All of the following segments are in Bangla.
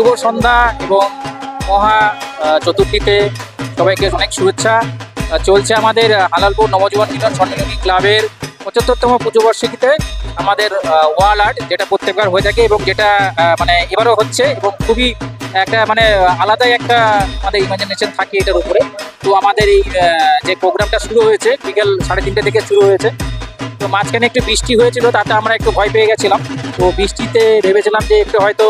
শুভ সন্ধ্যা এবং মহা চতুর্থীতে সবাইকে অনেক শুভেচ্ছা। চলছে আমাদের হালালপুর নবজীবন মিলন সম্মিলনী ক্লাবের পঁচাত্তরতম পুজো বার্ষিকীতে আমাদের ওয়াল আর্ট, যেটা প্রত্যেকবার হয়ে থাকে এবং যেটা মানে এবারও হচ্ছে এবং খুবই একটা মানে আলাদাই একটা আমাদের ইমাজিনেশন থাকে এটার উপরে। তো আমাদের এই যে প্রোগ্রামটা শুরু হয়েছে, বিকেল সাড়ে তিনটে থেকে শুরু হয়েছে। তো মাঝখানে একটু বৃষ্টি হয়েছিল, তাতে আমরা একটু ভয় পেয়ে গেছিলাম। তো বৃষ্টিতে ভেবেছিলাম যে একটু হয়তো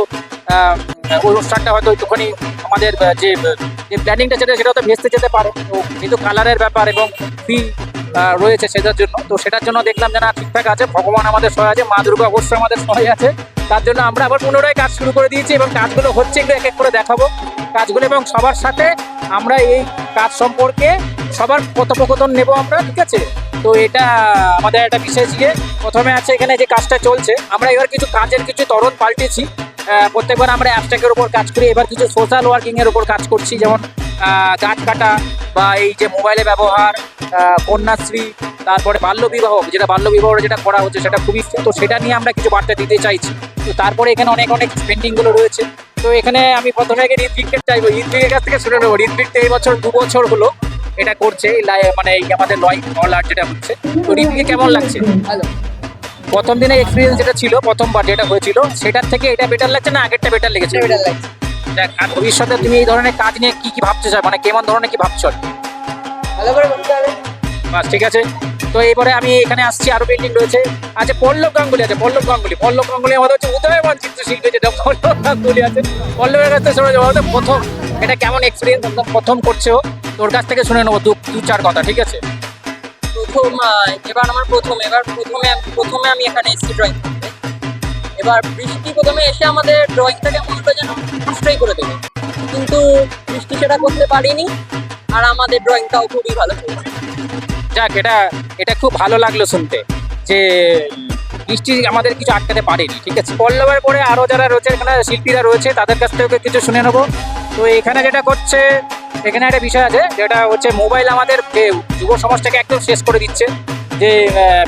আহ, অনুষ্ঠানটা হয়তো একটুখানি আমাদের যে যে প্ল্যানিংটা যেটা সেটা হয়তো ভেস্তে যেতে পারে। তো কিন্তু কালারের ব্যাপার এবং ফি রয়েছে সেটার জন্য তো সেটার জন্য দেখলাম যে না ঠিকঠাক আছে ভগবান আমাদের সহায় আছে মা দুর্গা অবশ্যই আমাদের সহায় আছে। তার জন্য আমরা আবার পুনরায় কাজ শুরু করে দিয়েছি এবং কাজগুলো হচ্ছে একটু এক এক করে দেখাবো। কাজগুলো এবং সবার সাথে আমরা এই কাজ সম্পর্কে সবার কথোপকথন নেব আমরা ঠিক আছে? তো এটা আমাদের একটা বিশেষ ইয়ে। প্রথমে আছে এখানে যে কাজটা চলছে আমরা এবার কিছু কাজের কিছু তরণ পাল্টেছি। প্রত্যেকবার আমরা অ্যাবস্ট্রাকের উপর কাজ করি এবার কিছু সোশ্যাল ওয়ার্কিংয়ের উপর কাজ করছি যেমন গাছ কাটা বা এই যে মোবাইলে ব্যবহার কন্যাশ্রী তারপরে বাল্যবিবাহ যেটা বাল্যবিবাহ যেটা করা হচ্ছে সেটা খুবই তো সেটা নিয়ে আমরা কিছু বার্তা দিতে চাইছি তো তারপরে এখানে অনেক অনেক পেন্টিংগুলো রয়েছে তো এখানে আমি প্রথমে আগে ঋত্বিককে চাইব ঋত্বিকের কাছ থেকে শুনে নেব ঋত্বিক তো এই বছর দু বছর হলো এটা করছে মানে এই আমাদের লয় অল আর্ট যেটা হচ্ছে তো ঋত্বিকে কেমন লাগছে ভালো প্রথম দিনের এক্সপিরিয়েন্স যেটা ছিল প্রথমবার যেটা হয়েছিল সেটার থেকে এটা বেটার লাগছে না আগেরটা বেটার লেগেছে? বেটার লাগছে। দেখ, আর ভবিষ্যতে তুমি এই ধরনের কাজ নিয়ে কি কি চাও? মানে কেমন ধরনের কি ভাবছ? ভালো করে করতে হবে। বাস ঠিক আছে? তো এবারে আমি এখানে আসছি আরও বিল্ডিং রয়েছে। আচ্ছা পল্লব গাঙ্গুলি আছে পল্লব গাঙ্গুলি পল্লব গাঙ্গুলি আমাদের হচ্ছে উদয়মান চিত্রশিল্পী যেটা পল্লব গাঙ্গুলি আছে পল্লবের কাছ থেকে শুনে যাব প্রথম এটা কেমন এক্সপিরিয়েন্স প্রথম করছে ও। তোর কাছ থেকে শুনে নেব দু চার কথা ঠিক আছে? প্রথম এবার আমার প্রথম, এবার প্রথমে প্রথমে আমি এখানে এসেছি ড্রয়িং করতে। এবার বৃষ্টি প্রথমে এসে আমাদের ড্রয়িংটাকে মনে হলো যেন নষ্টই করে দেবে। কিন্তু বৃষ্টি সেটা করতে পারিনি, আর আমাদের ড্রয়িংটাও খুবই ভালো চলছে। যাক, এটা এটা খুব ভালো লাগল শুনতে যে, বৃষ্টি আমাদের কিছু আটকাতে পারেনি, ঠিক আছে? পল্লবের পরে আরও যারা রয়েছে, এখানে শিল্পীরা রয়েছে, তাদের কাছ থেকে কিছু শুনে নেব। তো এখানে যেটা করছে, এখানে একটা বিষয় আছে, যেটা হচ্ছে মোবাইল আমাদের যুব সমাজটাকে একদম শেষ করে দিচ্ছে। যে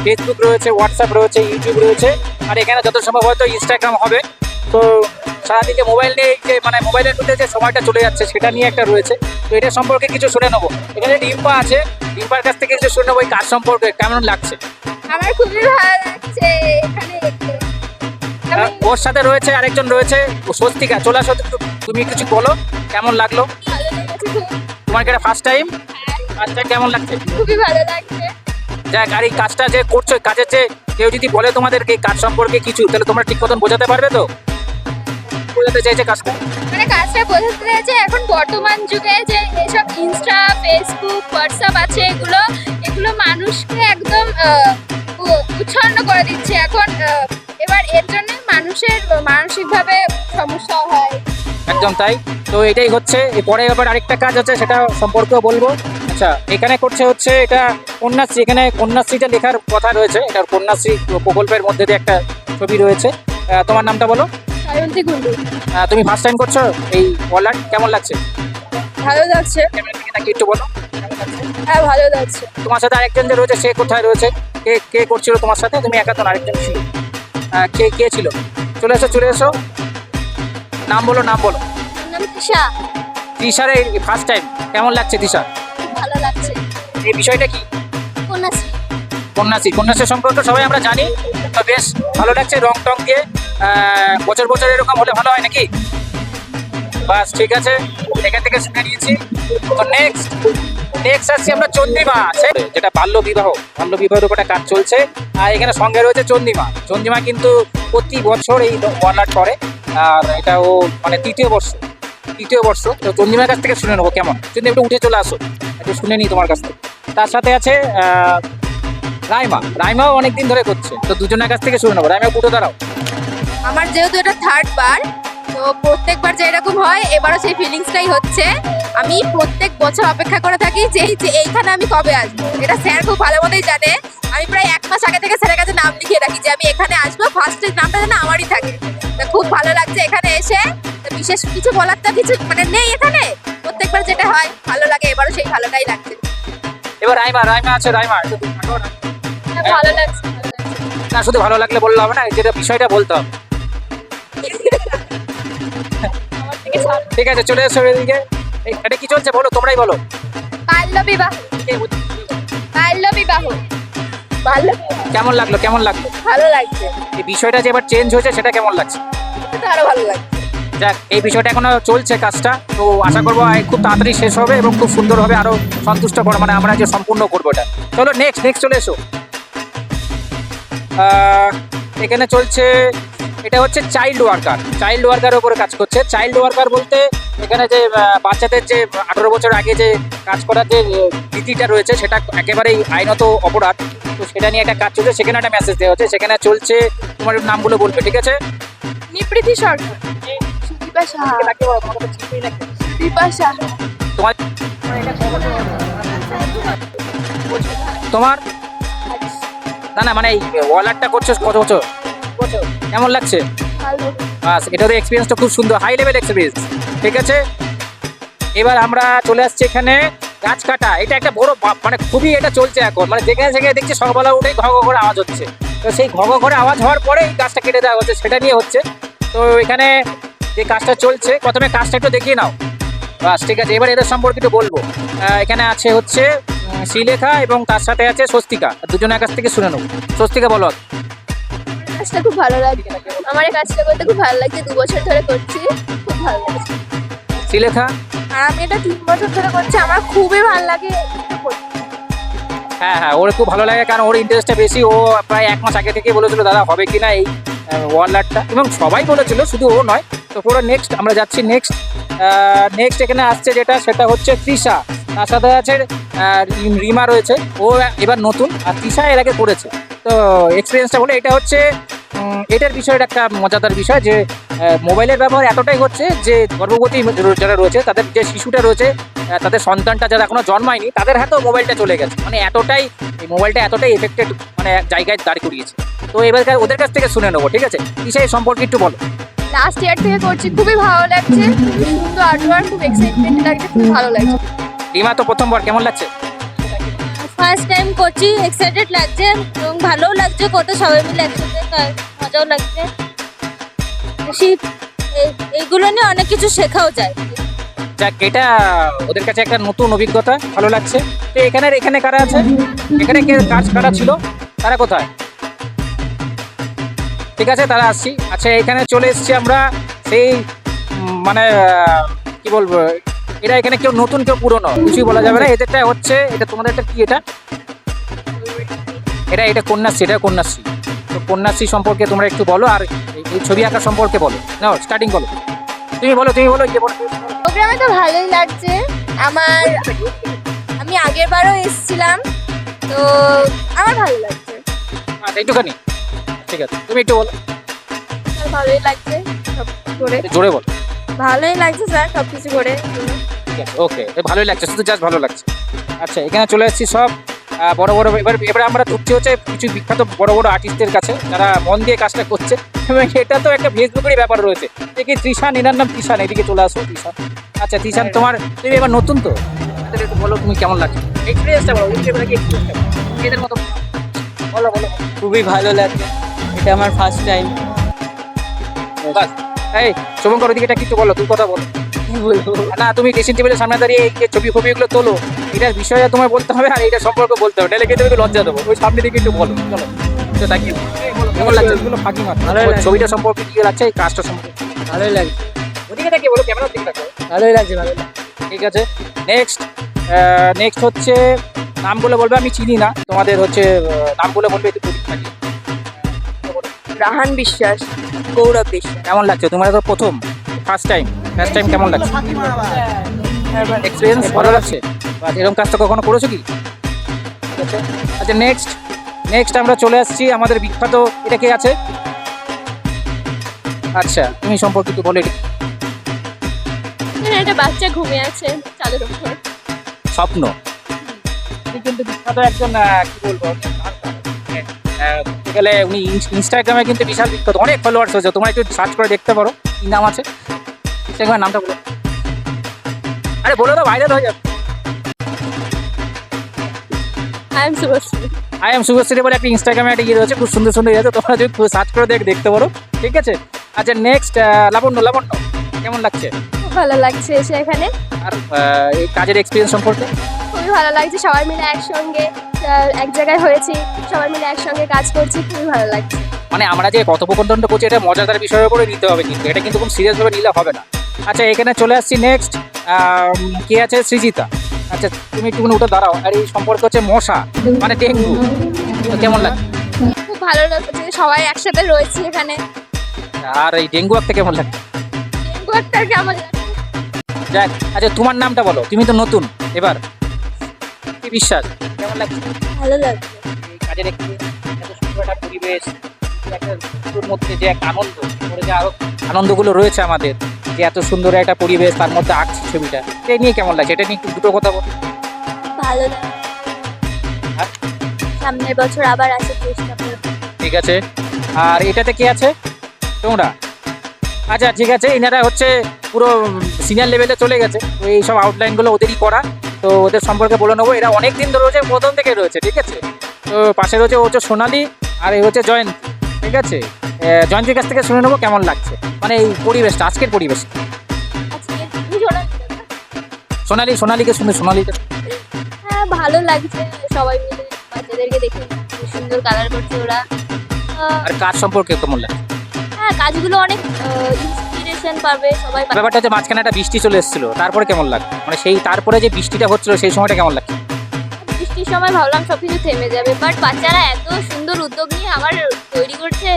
ফেসবুক রয়েছে হোয়াটসঅ্যাপ রয়েছে ইউটিউব রয়েছে, আর এখানে যত সম্ভব হয়তো ইনস্টাগ্রাম হবে। তো সারাদিন যে মোবাইল নিয়ে যে মানে মোবাইলের মধ্যে যে সময়টা চলে যাচ্ছে, সেটা নিয়ে একটা রয়েছে। তো এটা সম্পর্কে কিছু শুনে নেব। এখানে ডিম্পা আছে ডিম্পার কাছ থেকে কিছু শুনে নেব এই কাজ সম্পর্কে, কেমন লাগছে? আমার খুবই ভালো লাগছে, এখানে ওর সাথে রয়েছে আরেকজন রয়েছে। স্বস্তিকা চলে আসো তুমি কিছু বলো কেমন লাগল? তোমার কি এটা ফার্স্ট টাইম ফার্স্ট টাইম কেমন লাগছে? খুবই ভালো লাগছে। যাক আর এই কাজটা যে করছ কাজের যে কেউ যদি বলে তোমাদেরকে কাজ সম্পর্কে কিছু তাহলে তোমরা ঠিক মতন বোঝাতে পারবে তো? বোঝাতে চাইছে কাজটা? মানে কাজটা বোঝাতে চাইছে এখন বর্তমান যুগে যে এসব ইনস্টা ফেসবুক হোয়াটসঅ্যাপ আছে এগুলো এগুলো মানুষকে একদম উচ্ছন্ন করে দিচ্ছে। এখন এবার এর জন্য মানুষের মানসিকভাবে সমস্যা হয়। একদম তাই। তো এটাই হচ্ছে। পরে এবার আরেকটা কাজ আছে সেটা সম্পর্কেও বলব। আচ্ছা এখানে করছে হচ্ছে এটা কন্যাশ্রী। এখানে কন্যাশ্রীটা লেখার কথা রয়েছে। এটা কন্যাশ্রী প্রকল্পের মধ্যে দিয়ে একটা ছবি রয়েছে। তোমার নামটা বলো? তুমি ফার্স্ট টাইম করছ? এই ওয়ালার কেমন লাগছে? ভালো লাগছে ক্যামেরা থেকে নাকি একটু বলো কেমন লাগছে? হ্যাঁ ভালো লাগছে তোমার সাথে আরেকজন যে রয়েছে সে কোথায় রয়েছে? কে কে করছিল তোমার সাথে? তুমি একা তো না, আরেকজন ছিল। আহ, কে কে ছিল? চলে এসো চলে এসো। নাম বলো নাম বলো। আমার নাম তিশা। তিশার এই ফার্স্ট টাইম কেমন লাগছে তিশা? ভালো লাগছে। এই বিষয়টা কি? কন্যাশ্রী। কন্যাশ্রী। কন্যাশ্রী সম্পর্কে সবাই আমরা জানি তো বেশ ভালো লাগছে রং টং দিয়ে। আহ, বছর বছর এরকম হলে ভালো হয় নাকি? বাস, ঠিক আছে? এখান থেকে শুনে নিয়েছি। তো নেক্সট নেক্সট আসছি আমরা চন্দ্রিমা আছে যেটা বাল্য বিবাহ। বাল্য বিবাহের উপর কাজ চলছে। আর এখানে সঙ্গে রয়েছে চন্দ্রিমা চন্দ্রিমা কিন্তু প্রতি বছর এই ওয়ান করে। আর এটা ও মানে তৃতীয় বর্ষ। তৃতীয় বর্ষ। তো চন্দ্রিমার কাছ থেকে শুনে নেব কেমন। চন্দ্রিমা একটু উঠে চলে আসো। একটু শুনে নিই তোমার কাছ থেকে। তার সাথে আছে রাইমা। রাইমাও অনেকদিন ধরে করছে। তো দুজনের কাছ থেকে শুনে নেব। রাইমা পুরো দাঁড়াও। আমার যেহেতু এটা থার্ড বার প্রত্যেকবার যে এরকম হয় এবারও সেই ফিলিংসটাই হচ্ছে। আমি প্রত্যেক বছর অপেক্ষা করে থাকি যে যে এইখানে আমি কবে আসব। এটা স্যার খুব ভালো মতোই জানে। আমি প্রায় এক মাস আগে থেকে স্যারের কাছে নাম লিখিয়ে রাখি যে আমি এখানে আসব। ফার্স্টের নামটা যেন আমারই থাকে। তা খুব ভালো লাগছে এখানে এসে। বিশেষ কিছু বলার তো কিছু মানে নেই এখানে। প্রত্যেকবার যেটা হয় ভালো লাগে এবারও সেই ভালোটাই লাগছে। এবার রাইমা রাইমা আছে রাইমা। হ্যাঁ, ভালো লাগছে ভালো লাগছে। না শুধু ভালো লাগলে বললে হবে না যেটা বিষয়টা বলতে হবে। ঠিক আছে চলে এসো এদিকে। এটা কি চলছে বলো তোমরাই বলো। বাল্য বিবাহ। বাল্য বিবাহ। বাল্য কেমন লাগল কেমন লাগল? ভালো লাগছে। এই বিষয়টা যে এবার চেঞ্জ হয়েছে সেটা কেমন লাগছে? আরও ভালো লাগছে। যাক এই বিষয়টা এখনও চলছে কাজটা। তো আশা করব খুব তাড়াতাড়ি শেষ হবে এবং খুব সুন্দর হবে আরও সন্তুষ্ট করে মানে আমরা যে সম্পূর্ণ করব এটা। চলো নেক্সট নেক্সট চলে এসো। আহ, এখানে চলছে এটা হচ্ছে চাইল্ড ওয়ার্কার চাইল্ড ওয়ার্কারের উপরে কাজ করছে। চাইল্ড ওয়ার্কার বলতে এখানে যে বাচ্চাদের যে আঠারো বছর আগে যে কাজ করার যে রীতিটা রয়েছে সেটা একেবারেই আইনত অপরাধ। তো সেটা নিয়ে একটা কাজ চলছে। সেখানে একটা মেসেজ দেওয়া হচ্ছে। সেখানে চলছে তোমার নামগুলো বলবে ঠিক আছে? নিপৃতি সরকার। তোমার তোমার না না মানে এই ওয়ালারটা করছ কত বছর? কেমন লাগছে? বাস এটা তো এক্সপিরিয়েন্সটা খুব সুন্দর। হাই লেভেল এক্সপিরিয়েন্স ঠিক আছে? এবার আমরা চলে আসছি এখানে গাছ কাটা এটা একটা বড় মানে খুবই এটা চলছে এখন। মানে যেখানে যেখানে দেখছি সকালবেলা উঠেই ঘ ঘরে আওয়াজ হচ্ছে। তো সেই ঘ ঘরে আওয়াজ হওয়ার পরে এই গাছটা কেটে দেওয়া হচ্ছে। সেটা নিয়ে হচ্ছে। তো এখানে যে কাজটা চলছে প্রথমে কাজটা একটু দেখিয়ে নাও। বাস ঠিক আছে? এবার এদের সম্পর্কে একটু বলব। এখানে আছে হচ্ছে শ্রীলেখা এবং তার সাথে আছে স্বস্তিকা। দুজনের কাছ থেকে শুনে নেব। স্বস্তিকা বলো। কাজটা খুব ভালো লাগছে আমার এই কাজটা করতে খুব ভালো লাগছে দু বছর ধরে করছি খুব ভালো লাগছে শ্রীলেখা? আর আমি এটা তিন বছর ধরে করছি আমার খুবই ভালো লাগে হ্যাঁ হ্যাঁ ওর খুব ভালো লাগে কারণ ওর ইন্টারেস্টটা বেশি। ও প্রায় এক মাস আগে থেকে বলেছিল দাদা হবে কি না এই ওয়ার্ল্ডারটা এবং সবাই বলেছিল শুধু ও নয় তো পুরো নেক্সট আমরা যাচ্ছি নেক্সট নেক্সট এখানে আসছে যেটা সেটা হচ্ছে তৃষা। তার সাথে আছে রিমা রয়েছে ও এবার নতুন আর তৃষা এর আগে করেছে। তো এক্সপিরিয়েন্সটা হলো এটা হচ্ছে এটার বিষয়টা একটা মজাদার বিষয় যে মোবাইলের ব্যবহার এতটাই হচ্ছে যে গর্ভবতী যারা রয়েছে তাদের যে শিশুটা রয়েছে তাদের সন্তানটা যারা এখনও জন্মায়নি তাদের হাতেও মোবাইলটা চলে গেছে। মানে এতটাই এই মোবাইলটা এতটাই এফেক্টেড মানে এক জায়গায় দাঁড় করিয়েছে। তো এবার ওদের কাছ থেকে শুনে নেব ঠিক আছে? বিষয় সম্পর্কে একটু বলো। লাস্ট ইয়ার থেকে করছি খুবই ভালো লাগছে। খুবই সুন্দর আর্টওয়ার্ক খুব এক্সাইটমেন্ট লাগছে খুব ভালো লাগছে। রিমা তো প্রথমবার কেমন লাগছে? ফার্স্ট টাইম করছি এক্সাইটেড লাগছে, এবং ভালোও লাগছে করতে সবাই মিলে একসাথে মজাও লাগছে। বেশি এইগুলো নিয়ে অনেক কিছু শেখাও যায়। যাক, এটা ওদের কাছে একটা নতুন অভিজ্ঞতা, ভালো লাগছে। তো এখানে এখানে কারা আছে? এখানে কে কাজ কারা ছিল? তারা কোথায়? ঠিক আছে, তারা আসছি। আচ্ছা এখানে চলে এসেছি আমরা সেই মানে কি বলব এরা এখানে কেউ নতুন কেউ পুরনো কিছুই বলা যাবে না। এদেরটা হচ্ছে এটা তোমাদের একটা কি এটা? এটা এটা কন্যাশ্রী এটা কন্যাশ্রী। তো কন্যাশ্রী সম্পর্কে তোমরা একটু বলো আর এই- ছবি আঁকা সম্পর্কে বলো। নাও স্টার্টিং বলো। তুমি বলো তুমি বলো। প্রোগ্রামে তো ভালোই লাগছে। আমার আমি আগের বারও এসেছিলাম তো আমার ভালো লাগছে। আচ্ছা এইটুখানি ঠিক আছে তুমি একটু বলো। ভালোই লাগছে সব করে। জোরে বলো। ভালোই লাগছে স্যার সব কিছু করে। ঠিক আছে ওকে ভালোই লাগছে শুধু জাস্ট ভালো লাগছে। আচ্ছা এখানে চলে এসেছি সব বড় বড় এবার এবার আমরা ঢুকছি হচ্ছে কিছু বিখ্যাত বড় বড় আর্টিস্টের কাছে যারা মন দিয়ে কাজটা করছে। এবং এটা তো একটা ফেসবুকেরই ব্যাপার রয়েছে। দেখি তৃষান? এনার নাম তৃষান এদিকে চলে আসো তৃষান। আচ্ছা তৃষান তোমার তুমি এবার নতুন তো? আমাদের একটু বলো তুমি কেমন লাগছে? এক্সপিরিয়েন্সটা বলো এবার কি এক্সপিরিয়েন্সটা এদের মতো বলো বলো। খুবই ভালো লাগছে। এটা আমার ফার্স্ট টাইম এই শুভঙ্কর ওদিকে এটা কিছু বলো তুই কথা বলো। কি বলব? না তুমি ড্রেসিং টেবিলের সামনে দাঁড়িয়ে এই যে ছবি ফবি এগুলো তোলো। এটার বিষয়ে তোমায় বলতে হবে আর এটা সম্পর্কে বলতে হবে। নাহলে কিন্তু লজ্জা দেবো। ওই সামনে দিকে একটু বলো। চলো তো তাকে কেমন লাগছে? এগুলো ফাঁকি মাত্র। ছবিটা সম্পর্কে কি লাগছে এই কাজটা সম্পর্কে। ভালোই লাগছে। ওদিকে তাকিয়ে বলো ক্যামেরার দিকে তাকিয়ে ভালোই লাগছে ভালোই ঠিক আছে। নেক্সট নেক্সট হচ্ছে নামগুলো বলবে আমি চিনি না। তোমাদের হচ্ছে নামগুলো বলবে একটু থাকি রাহান বিশ্বাস গৌরব বিশ্বাস। কেমন লাগছে? তোমার তো প্রথম ফার্স্ট টাইম ফার্স্ট টাইম কেমন লাগছে? এক্সপিরিয়েন্স ভালো লাগছে? এরকম কাজটা কখনো করেছ কি? আচ্ছা নেক্সট নেক্সট আমরা চলে আসছি আমাদের বিখ্যাত এটা কে আছে? আচ্ছা তুমি সম্পর্কে একটু বলে একটা বাচ্চা ঘুমিয়ে আছে চালের উপর স্বপ্ন? কিন্তু বিখ্যাত একজন কি বলব? গেলে উনি ইনস্টাগ্রামে কিন্তু বিশাল বিখ্যাত অনেক ফলোয়ার্স হয়েছে তোমরা একটু সার্চ করে দেখতে পারো কি নাম আছে। ইনস্টাগ্রামের নামটা বলো। আরে বলে তো ভাইরাল হয়ে যাবে। I am Subhashree I am Subhashree বলে একটা ইনস্টাগ্রামে একটা ইয়ে রয়েছে খুব সুন্দর সুন্দর ইয়ে তোমরা যদি সার্চ করে দেখ দেখতে পারো। ঠিক আছে? আচ্ছা নেক্সট লাবণ্য লাবণ্য কেমন লাগছে? ভালো লাগছে এসে এখানে। আর এই কাজের এক্সপিরিয়েন্স সম্পর্কে? খুবই ভালো লাগছে সবাই মিলে একসঙ্গে এক জায়গায় হয়েছি সবাই মিলে একসঙ্গে কাজ করছি খুবই ভালো লাগছে। মানে আমরা যে কথোপকথনটা করছি এটা মজাদার বিষয়ের উপরে নিতে হবে কিন্তু। এটা কিন্তু খুব সিরিয়াস ভাবে নিলে হবে না। আচ্ছা এখানে চলে আসছি নেক্সট কে আছে? সৃজিতা। আচ্ছা তুমি একটু উঠে দাঁড়াও। আর এই সম্পর্কে হচ্ছে মশা মানে ডেঙ্গু। কেমন লাগছে খুব ভালো লাগছে সবাই একসাথে রয়েছি এখানে। আর এই ডেঙ্গু একটা কেমন লাগছে ডেঙ্গু একটা কেমন লাগছে যাক আচ্ছা তোমার নামটা বলো। তুমি তো নতুন এবার। কি বিশ্বাস? কেমন লাগছে? ভালো লাগছে। কাজের একটি এত সুন্দর একটা পরিবেশ। মধ্যে যে একটা আনন্দ ওপরে যে আরও আনন্দগুলো রয়েছে আমাদের যে এত সুন্দর একটা পরিবেশ তার মধ্যে আঁকছি ছবিটা। এটা নিয়ে কেমন লাগছে? এটা নিয়ে একটু দুটো কথা বল। ভালো আর? সামনের বছর আবার আসে চেষ্টা করব। ঠিক আছে। আর এটাতে কি আছে? তোমরা? আচ্ছা ঠিক আছে। এনারা হচ্ছে পুরো সিনিয়র লেভেলে চলে গেছে। তো এই সব আউটলাইনগুলো ওদেরই করা। তো ওদের সম্পর্কে বলে নেব। এরা অনেক দিন ধরে রয়েছে প্রথম থেকে রয়েছে ঠিক আছে? তো পাশে রয়েছে ও হচ্ছে সোনালি আর এই হচ্ছে জয়ন্তী। ঠিক আছে? জয়ন্তীর কাছ থেকে শুনে নেব কেমন লাগছে। মানে এই পরিবেশটা আজকের পরিবেশ সোনালি সোনালিকে শুনে সোনালিকে হ্যাঁ ভালো লাগছে। সবাই মিলে বাচ্চাদেরকে দেখে সুন্দর কালার করছে ওরা। আর কাজ সম্পর্কে কেমন লাগছে? হ্যাঁ কাজগুলো অনেক ইন্সপিরেশন পাবে সবাই। ব্যাপারটা হচ্ছে মাঝখানে একটা বৃষ্টি চলে এসেছিল। তারপরে কেমন লাগছে? মানে সেই তারপরে যে বৃষ্টিটা হচ্ছিল সেই সময়টা কেমন লাগছে? বৃষ্টির সময় ভাবলাম সব কিছু থেমে যাবে বাট বাচ্চারা এত সুন্দর উদ্যোগ নিয়ে আমার তৈরি করছে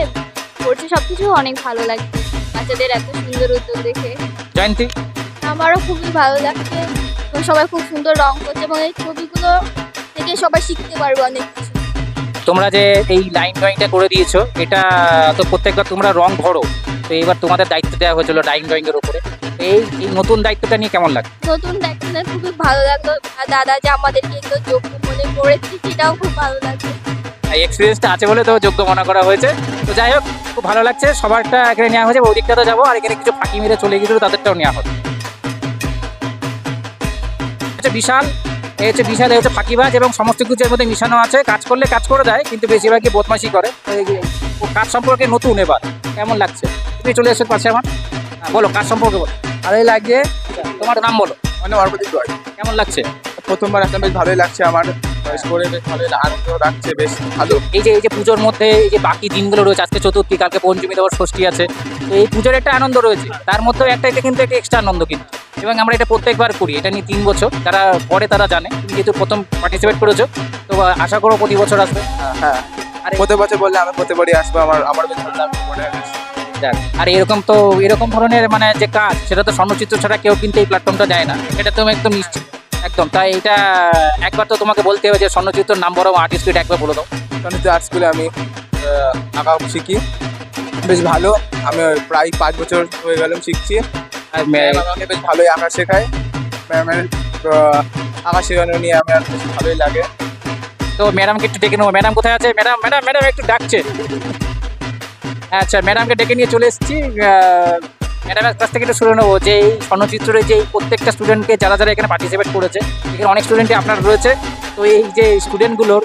করছে সব কিছু অনেক ভালো লাগছে। বাচ্চাদের এত সুন্দর উদ্যোগ দেখে। জয়ন্তী? আমারও খুবই ভালো লাগছে। সবাই খুব সুন্দর রং করছে এবং এই ছবিগুলো থেকে সবাই শিখতে পারবে অনেক কিছু। তোমরা যে এই লাইন ড্রয়িংটা করে দিয়েছ এটা তো প্রত্যেকবার তোমরা রং ভরো। তো এবার তোমাদের দায়িত্ব দেওয়া হয়েছিল লাইন ড্রয়িং এর উপরে। এই নতুন দায়িত্বটা নিয়ে কেমন লাগে নতুন দেখতে খুবই ভালো লাগল। আর দাদা যে আমাদেরকে এগুলো যোগ্য মনে করেছে সেটাও খুব ভালো লাগল। এই এক্সপিরিয়েন্সটা আছে বলে তো যোগ্য মনে করা হয়েছে। তো যাই হোক খুব ভালো লাগছে। সবারটা এখানে নেওয়া হয়েছে। ওদিকটা তো যাব। আর এখানে কিছু ফাঁকি মেরে চলে গিয়েছিল তাদেরটাও নেওয়া হবে। হচ্ছে বিশাল। এই হচ্ছে বিশাল এই হচ্ছে ফাঁকিবাজ এবং সমস্ত কিছু এর মধ্যে মিশানো আছে। কাজ করলে কাজ করে দেয় কিন্তু বেশিরভাগই বদমাশি করে। ও কাজ সম্পর্কে নতুন এবার। কেমন লাগছে? তুমি চলে এসে পাশে আমার। হ্যাঁ, বলো কাজ সম্পর্কে বলো। ভালোই লাগছে। তোমার নাম বলো। মানে অর্পদীপ রয় কেমন লাগছে? প্রথমবার একটা বেশ ভালোই লাগছে আমার। বয়স করে বেশ ভালোই আনন্দ লাগছে বেশ ভালো। এই যে এই যে পুজোর মধ্যে এই যে বাকি দিনগুলো রয়েছে আজকে চতুর্থী কালকে পঞ্চমী দেওয়ার ষষ্ঠী আছে তো এই পুজোর একটা আনন্দ রয়েছে। তার মধ্যেও একটা এটা কিন্তু একটা এক্সট্রা আনন্দ কিন্তু। এবং আমরা এটা প্রত্যেকবার করি এটা নিয়ে তিন বছর। যারা পরে তারা জানে তুমি যেহেতু প্রথম পার্টিসিপেট করেছ তো আশা করো প্রতি বছর আসবে। হ্যাঁ আর প্রতি বছর বললে আমি প্রতিবারই আসব আমার আমার বেশ ভালো লাগবে। হয়। যাক। আর এরকম তো এরকম ধরনের মানে যে কাজ সেটা তো স্বর্ণচিত্র ছাড়া কেউ কিন্তু এই প্ল্যাটফর্মটা দেয় না। এটা তুমি একদম নিশ্চিত একদম। তাই এটা একবার তো তোমাকে বলতে হবে যে স্বর্ণচিত্র নাম বড় আর্টিস্ট একবার বলে দাও। সনিতে আর্ট স্কুলে আমি আঁকা শিখি। বেশ ভালো আমি প্রায় পাঁচ বছর হয়ে গেলাম শিখছি। আর ম্যাম আমাকে বেশ ভালোই আঁকা শেখায়। ম্যামের আঁকা শেখানো নিয়ে আমার বেশ ভালোই লাগে। তো ম্যাডামকে একটু ডেকে নেব। ম্যাডাম কোথায় আছে? ম্যাডাম ম্যাডাম ম্যাডাম একটু ডাকছে। আচ্ছা ম্যাডামকে ডেকে নিয়ে চলে এসেছি। ম্যাডামের কাছ থেকে একটু শুনে নেব যে এই স্বর্ণচিত্রের যে প্রত্যেকটা স্টুডেন্টকে যারা যারা এখানে পার্টিসিপেট করেছে, এখানে অনেক স্টুডেন্টই আপনার রয়েছে। তো এই যে স্টুডেন্টগুলোর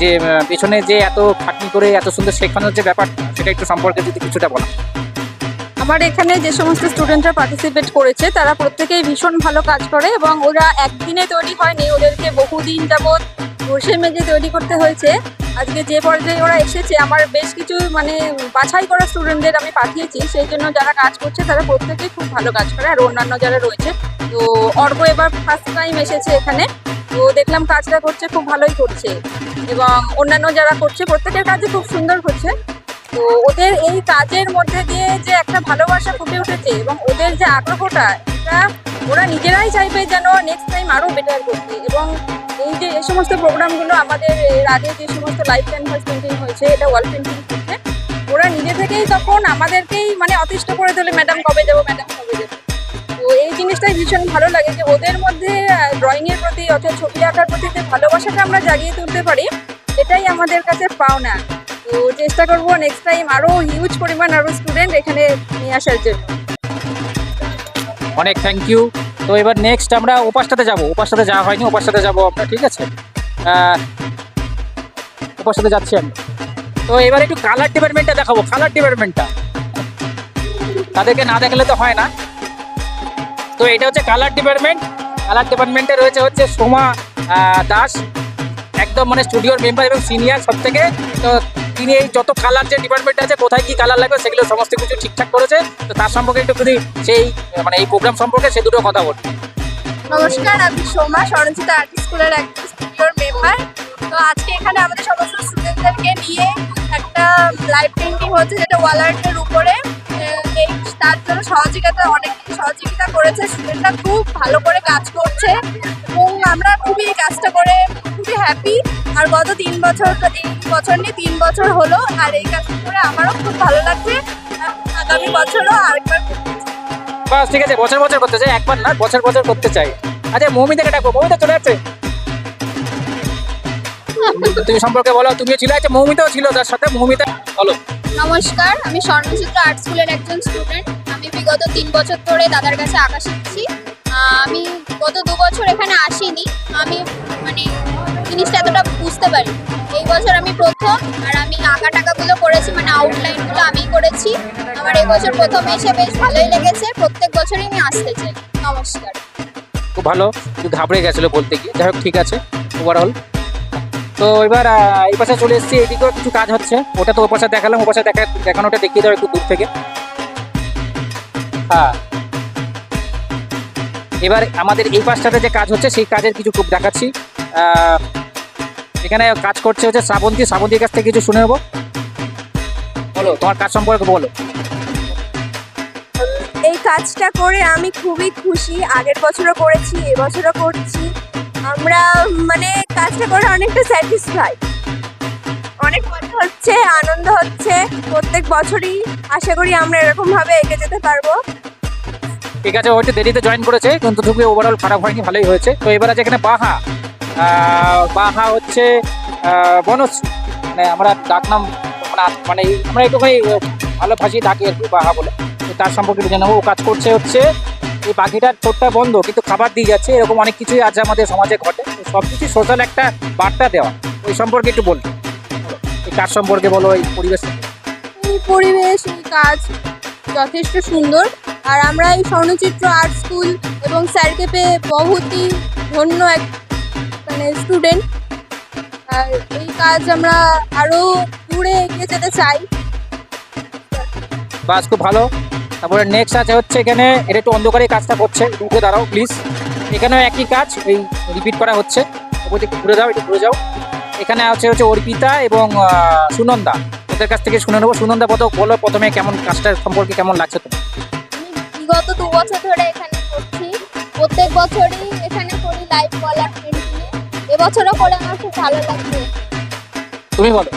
যে পেছনে যে এত খাটনি করে এত সুন্দর শেখানোর যে ব্যাপার, সেটা একটু সম্পর্কে যদি কিছুটা বলা আমার এখানে যে সমস্ত স্টুডেন্টরা পার্টিসিপেট করেছে, তারা প্রত্যেকেই ভীষণ ভালো কাজ করে এবং ওরা একদিনে তৈরি হয়নি, ওদেরকে বহুদিন যাবৎ বসে মেজে তৈরি করতে হয়েছে। আজকে যে পর্যায়ে ওরা এসেছে, আমার বেশ কিছু মানে বাছাই করা স্টুডেন্টদের আমি পাঠিয়েছি, সেই জন্য যারা কাজ করছে, তারা প্রত্যেকেই খুব ভালো কাজ করে। আর অন্যান্য যারা রয়েছে, তো অর্ক এবার ফার্স্ট টাইম এসেছে এখানে, তো দেখলাম কাজটা করছে, খুব ভালোই করছে। এবং অন্যান্য যারা করছে, প্রত্যেকের কাজই খুব সুন্দর করছে তো ওদের এই কাজের মধ্যে দিয়ে যে একটা ভালোবাসা ফুটে উঠেছে এবং ওদের যে আগ্রহটা, এটা ওরা নিজেরাই চাইবে যেন নেক্সট টাইম আরও বেটার করতে। এবং এই যে এই সমস্ত প্রোগ্রামগুলো আমাদের এর আগে যে সমস্ত লাইফ ক্যানভাস পেন্টিং হয়েছে, এটা ওয়াল পেন্টিং হচ্ছে ওরা নিজে থেকেই তখন আমাদেরকেই মানে অতিষ্ঠ করে তোলে ম্যাডাম কবে যাব? ম্যাডাম কবে যাব? তো এই জিনিসটাই ভীষণ ভালো লাগে যে ওদের মধ্যে ড্রয়িংয়ের প্রতি অর্থাৎ ছবি আঁকার প্রতি যে ভালোবাসাটা আমরা জাগিয়ে তুলতে পারি, এটাই আমাদের কাছে পাওনা। তো চেষ্টা করব নেক্সট টাইম আরও হিউজ পরিমাণ আরও স্টুডেন্ট এখানে নিয়ে আসার জন্য। অনেক থ্যাংক ইউ তো এবার নেক্সট আমরা ওপাশটাতে যাব। ওপাশটাতে যাওয়া হয়নি, ওপাশটাতে যাব আমরা, ঠিক আছে? ওপাশটাতে যাচ্ছি আমি তো এবার একটু কালার ডিপার্টমেন্টটা দেখাবো কালার ডিপার্টমেন্টটা তাদেরকে না দেখলে তো হয় না। তো এটা হচ্ছে কালার ডিপার্টমেন্ট কালার ডিপার্টমেন্টে রয়েছে হচ্ছে সোমা দাস। একদম মানে স্টুডিওর মেম্বার এবং সিনিয়র সব থেকে তো তিনি এই যত কালার যে ডিপার্টমেন্ট আছে, কোথায় কি কালার লাগবে সেগুলো সমস্ত কিছু ঠিকঠাক করেছে। তো তার সম্পর্কে একটু যদি সেই মানে এই প্রোগ্রাম সম্পর্কে সে দুটো কথা বলবে নমস্কার, আমি সোমা, স্বরঞ্জিত আর্ট স্কুলের একজন স্টুডিওর মেম্বার তো আজকে এখানে আমাদের সমস্ত স্টুডেন্টদেরকে নিয়ে একটা লাইভ পেন্টিং হচ্ছে, যেটা ওয়াল আর্টের উপরে। তার জন্য সহযোগিতা, অনেক সহযোগিতা করেছে। স্টুডেন্টরা খুব ভালো করে কাজ করছে এবং আমরা খুবই এই কাজটা করে খুবই হ্যাপি আর গত তিন বছর এই বছর নিয়ে তিন বছর হলো আর এই কাজটা করে আমারও খুব ভালো লাগছে। আগামী বছরও আরেকবার। বাস, ঠিক আছে, বছর বছর করতে চাই, একবার না, বছর বছর করতে চাই। আচ্ছা মৌমিতাকে ডাকবো, মৌমিতা চলে যাচ্ছে তুমি সম্পর্কে বলো তুমিও ছিল আচ্ছা মৌমিতাও ছিল তার সাথে মৌমিতা বলো। নমস্কার আমি স্বর্ণচিত্র আর্ট স্কুলের একজন স্টুডেন্ট আমি বিগত তিন বছর ধরে দাদার কাছে আঁকা শিখছি। আমি গত দু বছর এখানে আসিনি। আমি মানে জিনিসটা এতটা বুঝতে পারি এই বছর আমি প্রথম আর আমি আঁকা টাকাগুলো করেছি মানে আউটলাইনগুলো আমি করেছি। আমার এই বছর প্রথম এসে বেশ ভালোই লেগেছে। প্রত্যেক বছরই আমি আসতে চাই। নমস্কার। খুব ভালো একটু ঘাবড়ে গেছিল বলতে গিয়ে। যাই হোক ঠিক আছে ওভারঅল তো এবার এই পাশে চলে এসেছি, এদিকেও কিছু কাজ হচ্ছে। ওটা তো ও পাশে দেখালাম ও পাশে দেখা দেখানোটা দেখিয়ে দাও একটু দূর থেকে। হ্যাঁ। এবার আমাদের এই পাশটাতে যে কাজ হচ্ছে, সেই কাজের কিছু খুব দেখাচ্ছি। এখানে কাজ করছে হচ্ছে শ্রাবন্তী। শ্রাবন্তীর কাছ থেকে কিছু শুনে নেব। বলো, তোমার কাজ সম্পর্কে বলো। এই কাজটা করে আমি খুবই খুশি। আগের বছরও করেছি, এবছরও করছি। আমরা মানে কাজটা করে অনেকটা স্যাটিসফাই অনেক মজা হচ্ছে, আনন্দ হচ্ছে। প্রত্যেক বছরই আশা করি আমরা এরকম ভাবে এগিয়ে যেতে পারব। ঠিক আছে ওইটা দেরিতে জয়েন করেছে, কিন্তু তুমি ওভারঅল খারাপ হয়নি, ভালোই হয়েছে। তো এবার আছে এখানে বাহা। বাহা হচ্ছে বনশ্রী। মানে আমরা ডাকনাম মানে মানে আমরা একটুখানি ভালো ভাষায় ডাকি আর কি, বাহা বলে। তো তার সম্পর্কে বুঝে নেব ও কাজ করছে হচ্ছে এই পাখিটার ঠোঁটটা বন্ধ কিন্তু খাবার দিয়ে যাচ্ছে। এরকম অনেক কিছুই আজ আমাদের সমাজে ঘটে। সব কিছু সোশ্যাল একটা বার্তা দেওয়া। ওই সম্পর্কে একটু বলব এই কাজ সম্পর্কে বলো এই পরিবেশ এই পরিবেশ এই কাজ যথেষ্ট সুন্দর। আর আমরা এই স্বর্ণচিত্র আর্ট স্কুল এবং স্যারকে পেয়ে বহুতই ধন্য এক মানে স্টুডেন্ট আর এই কাজ আমরা আরও দূরে এগিয়ে যেতে চাই। বাস খুব ভালো। তারপরে নেক্সট আছে হচ্ছে এখানে এটা একটু অন্ধকারে কাজটা করছে উঠে দাঁড়াও প্লিজ এখানেও একই কাজ এই রিপিট করা হচ্ছে। ওপর একটু ঘুরে যাও একটু ঘুরে যাও। এখানে আছে হচ্ছে অর্পিতা এবং সুনন্দা। ওদের কাছ থেকে শুনে নেব। সুনন্দা পদ বলো প্রথমে কেমন কাজটার সম্পর্কে কেমন লাগছে তোমার? বিগত দু বছর ধরে এখানে করছি। প্রত্যেক বছরই এখানে করি লাইভ কলার পেন্টিংয়ে এবছরও করে আমার খুব ভালো লাগছে। তুমি বলো।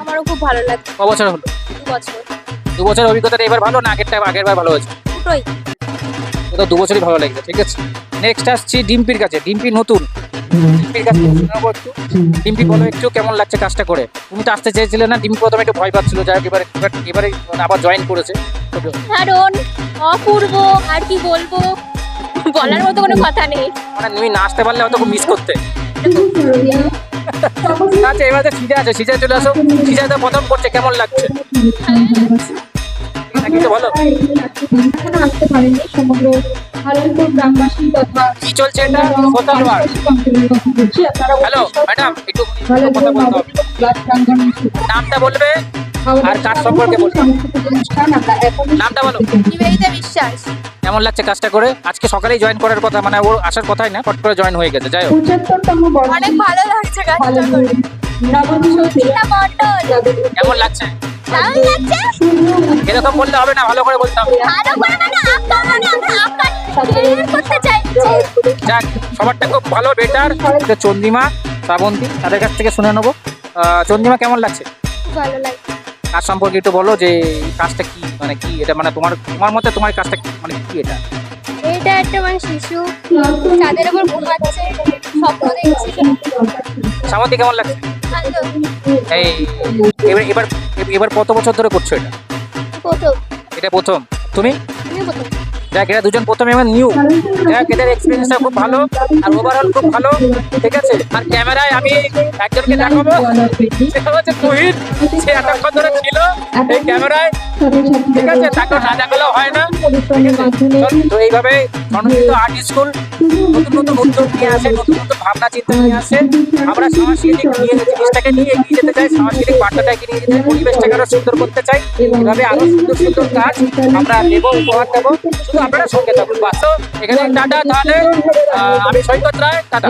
আমারও খুব ভালো লাগছে। ক বছর হলো? দু বছর। দু বছর অভিজ্ঞতাটা এবার ভালো না আগেরটা আগের বার ভালো হয়েছে? দুটোই। তো দু বছরই ভালো লাগছে ঠিক আছে? নেক্সট আসছি ডিম্পির কাছে ডিম্পি নতুন। ডিম্পির কাছে একটু। ডিম্পি বলো একটু কেমন লাগছে কাজটা করে? তুমি তো আসতে চেয়েছিলে না ডিম্পি প্রথমে একটু ভয় পাচ্ছিল যাই হোক এবার এবার এবারে আবার জয়েন করেছে। কারণ অপূর্ব আর কি বলব? বলার মতো কোনো কথা নেই। মানে তুমি না আসতে পারলে হয়তো মিস করতে। আচ্ছা এবার তো সিজা আছে সিজা চলে আসো। সিজা তো প্রথম করছে কেমন লাগছে? না এখনও আসতে পারেনি সমগ্র হালালপুর গ্রামবাসী তথা কি চলছে এটা? সোশ্যাল ওয়ার্ক কম্পিউটার কথা বলছি আপনারা হ্যালো ম্যাডাম একটু কথা বলতে হবে। নামটা বলবে? আর কাজ সম্পর্কে এখন নামটা বলো। নিবেদিতা বিশ্বাস। কেমন লাগছে কাজটা করে? আজকে সকালেই জয়েন করার কথা মানে ওর আসার কথাই না ফট করে জয়েন হয়ে গেছে যাই হোক। অনেক ভালো লাগছে কাজটা করে। কেমন লাগছে? এরকম বললে হবে না ভালো করে বলতে হবে। ভালো করে মানে মানে আমরা আঁকা ক্লিয়ার করতে চাইছি যাক সবারটা খুব ভালো বেটার চন্দ্রিমা শ্রাবন্তী তাদের কাছ থেকে শুনে নেব। আহ, চন্দ্রিমা কেমন লাগছে? ভালো লাগছে। কাজ সম্পর্কে একটু বলো যে কাজটা কি মানে কি এটা মানে তোমার তোমার মতে তোমার কাজটা কি মানে কি এটা? এটা একটা মানে শিশু চাঁদের উপর ঘুমাচ্ছে স্বপ্ন দেখছে সামনে কেমন লাগছে? এই এবার এবার এবার কত বছর ধরে করছ এটা? প্রথম। এটা প্রথম। তুমি? প্রথম। দেখ, এরা দুজন প্রথমে আমার নিউ দেখ, এদের এক্সপিরিয়েন্সটা খুব ভালো, আর ওভারঅল খুব ভালো, ঠিক আছে? আর ক্যামেরায় আমি একজনকে দেখাবো। সেটা হচ্ছে তুহিন। সে এতক্ষণ ধরে ছিল, এই ক্যামেরায় চিন্তা নিয়ে আসে। আমরা সাংস্কৃতিক নিয়ে জিনিসটাকে নিয়ে এগিয়ে যেতে চাই, সাংস্কৃতিক বার্তাটাকে নিয়ে পরিবেশটাকে সুন্দর করতে চাই এভাবে সুন্দর সুন্দর কাজ আমরা দেবো উপহার দেবো। শুধু আপনারা টাটা, তাহলে আমি সৈকত রায়, টাটা।